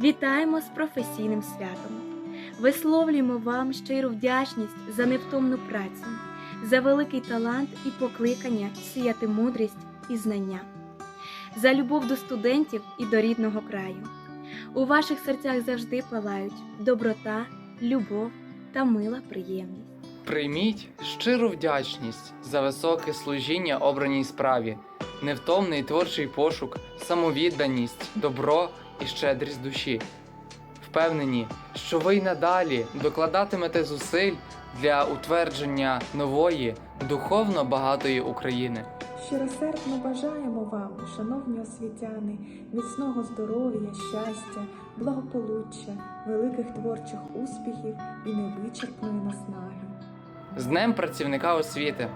Вітаємо з професійним святом. Висловлюємо вам щиру вдячність за невтомну працю, за великий талант і покликання сіяти мудрість і знання, за любов до студентів і до рідного краю. У ваших серцях завжди палають доброта, любов та мила приємність. Прийміть щиру вдячність за високе служіння обраній справі, невтомний творчий пошук, самовідданість, добро і щедрість душі. Впевнені, що ви й надалі докладатимете зусиль для утвердження нової, духовно багатої України. Щиросердно бажаємо вам, шановні освітяни, міцного здоров'я, щастя, благополуччя, великих творчих успіхів і невичерпної наснаги. З Днем працівника освіти!